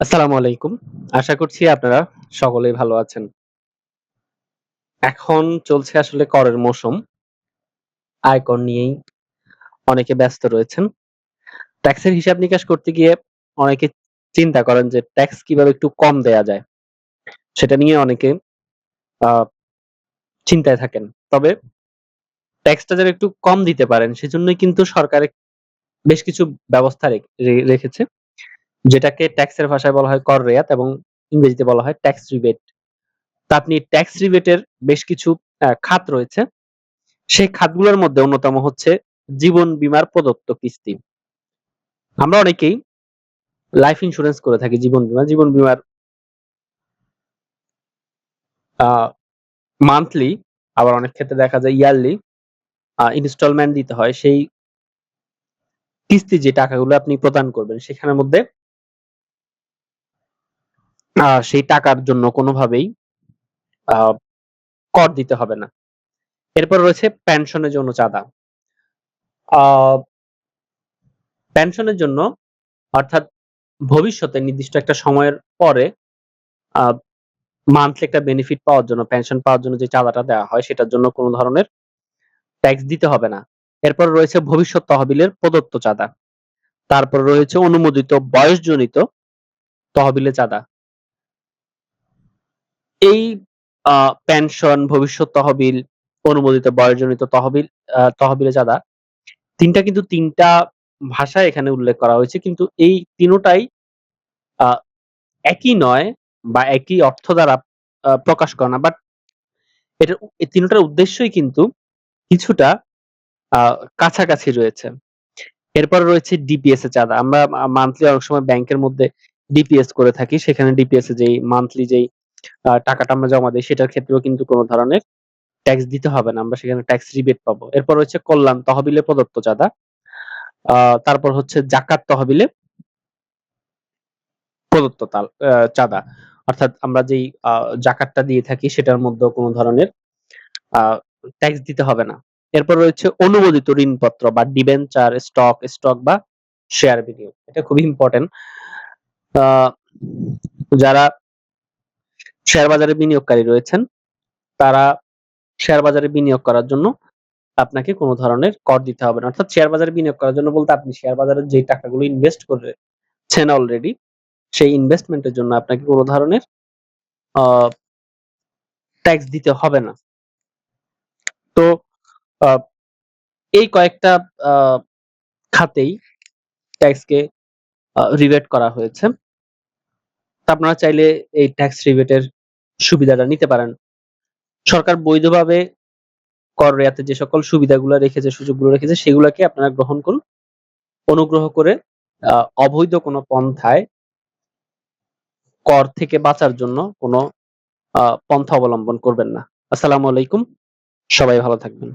আসসালামু আলাইকুম। আশা করছি আপনারা সকলেই ভালো আছেন। এখন চলছে আসলে করের মৌসুম। আয়কর নিয়েই অনেকে ব্যস্ত রয়েছেন। ট্যাক্সের হিসাব নিকাশ করতে গিয়ে অনেকে চিন্তা করেন যে ট্যাক্স কীভাবে একটু কম দেয়া যায়। সেটা নিয়ে অনেকে চিন্তায় থাকেন। তবে ট্যাক্সটা যারা একটু কম দিতে পারেন, সেজন্যই কিন্তু সরকার বেশ কিছু ব্যবস্থা রেখেছে। যেটাকে ট্যাক্সের ভাষায় বলা হয় কর রেয়াত এবং ইংরেজিতে বলা হয় ট্যাক্স রিবেট। তা আপনি ট্যাক্স রিবেটের বেশ কিছু খাত রয়েছে। সেই খাতগুলোর মধ্যে অন্যতম হচ্ছে জীবন বীমার প্রদত্ত কিস্তি। আমরা অনেকেই লাইফ ইন্স্যুরেন্স করে থাকি জীবন বীমা। জীবন বীমার মান্থলি আবার অনেক ক্ষেত্রে দেখা যায় ইয়ারলি ইনস্টলমেন্ট দিতে হয়। সেই কিস্তি যে টাকাগুলো আপনি প্রদান করবেন, সেখানের মধ্যে সেই টাকার জন্য কোনোভাবেই কর দিতে হবে না। এরপর রয়েছে পেনশনের জন্য চাঁদা। পেনশনের জন্য অর্থাৎ ভবিষ্যতে নির্দিষ্ট একটা সময়ের পরে মান্থলি একটা বেনিফিট পাওয়ার জন্য, পেনশন পাওয়ার জন্য যে চাঁদাটা দেওয়া হয় সেটার জন্য কোনো ধরনের ট্যাক্স দিতে হবে না। এরপর রয়েছে ভবিষ্যৎ তহবিলের প্রদত্ত চাঁদা। তারপর রয়েছে অনুমোদিত বয়সজনিত তহবিলে চাঁদা। এই পেনশন, ভবিষ্যৎ তহবিল, অনুমোদিত বয়সজনিত তহবিল তহবিলে চাঁদা ৩ টা কিন্তু তিনটা ভাষায় এখানে উল্লেখ করা হয়েছে। কিন্তু এই তিনোটাই একই নয় বা একই অর্থ দ্বারা প্রকাশ করে না। বাট এই তিনোটার উদ্দেশ্যই কিন্তু কিছুটা কাছাকাছি রয়েছে। এরপর রয়েছে ডিপিএস এর চাঁদা। আমরা মান্থলি অনেক সময় ব্যাংকের মধ্যে ডিপিএস করে থাকি। সেখানে ডিপিএস এ যেই মান্থলি যেই টাকাটা আমরা জমা দিই সেটার ক্ষেত্রেও কিন্তু কোনো ধরনের ট্যাক্স দিতে হবে না। আমরা সেখানে ট্যাক্স রিবেট পাবো। এরপর হচ্ছে কল্যাণ তহবিলে প্রদত্ত চাঁদা। তারপর হচ্ছে জাকাত তহবিলে প্রদত্ত তাল চাঁদা। অর্থাৎ আমরা যেই জাকাতটা দিয়ে থাকি সেটার মধ্যেও কোনো ধরনের ট্যাক্স দিতে হবে না। এরপর রয়েছে অনুমোদিত ঋণপত্র বা ডিবেঞ্চার, স্টক, স্টক বা শেয়ার বিনিয়োগ। এটা খুবই ইম্পর্টেন্ট যারা শেয়ার বাজারে বিনিয়োগকারী রয়েছেন, তারা শেয়ার বাজারে বিনিয়োগ করার জন্য আপনাকে কোনো ধরনের কর দিতে হবে না। অর্থাৎ শেয়ার বাজারে বিনিয়োগ করার জন্য বলতে আপনি শেয়ার বাজারে যে টাকাগুলো ইনভেস্ট করেছেন অলরেডি সেই ইনভেস্টমেন্টের জন্য আপনাকে কোনো ধরনের ট্যাক্স দিতে হবে না। তো এই কয়েকটা খাতেই ট্যাক্সকে রিবেট করা হয়েছে। আপনারা চাইলে এই ট্যাক্স রিবেটের সুবিধাটা নিতে পারেন। সরকার বৈধভাবে কর রেয়াতে যে সকল সুবিধাগুলো রেখেছে, সুযোগগুলো রেখেছে সেগুলোকে আপনারা গ্রহণ করুন। অনুগ্রহ করে অবৈধ কোনো পন্থায় কর থেকে বাঁচার জন্য কোনো পন্থা অবলম্বন করবেন না। আসসালামু আলাইকুম। সবাই ভালো থাকবেন।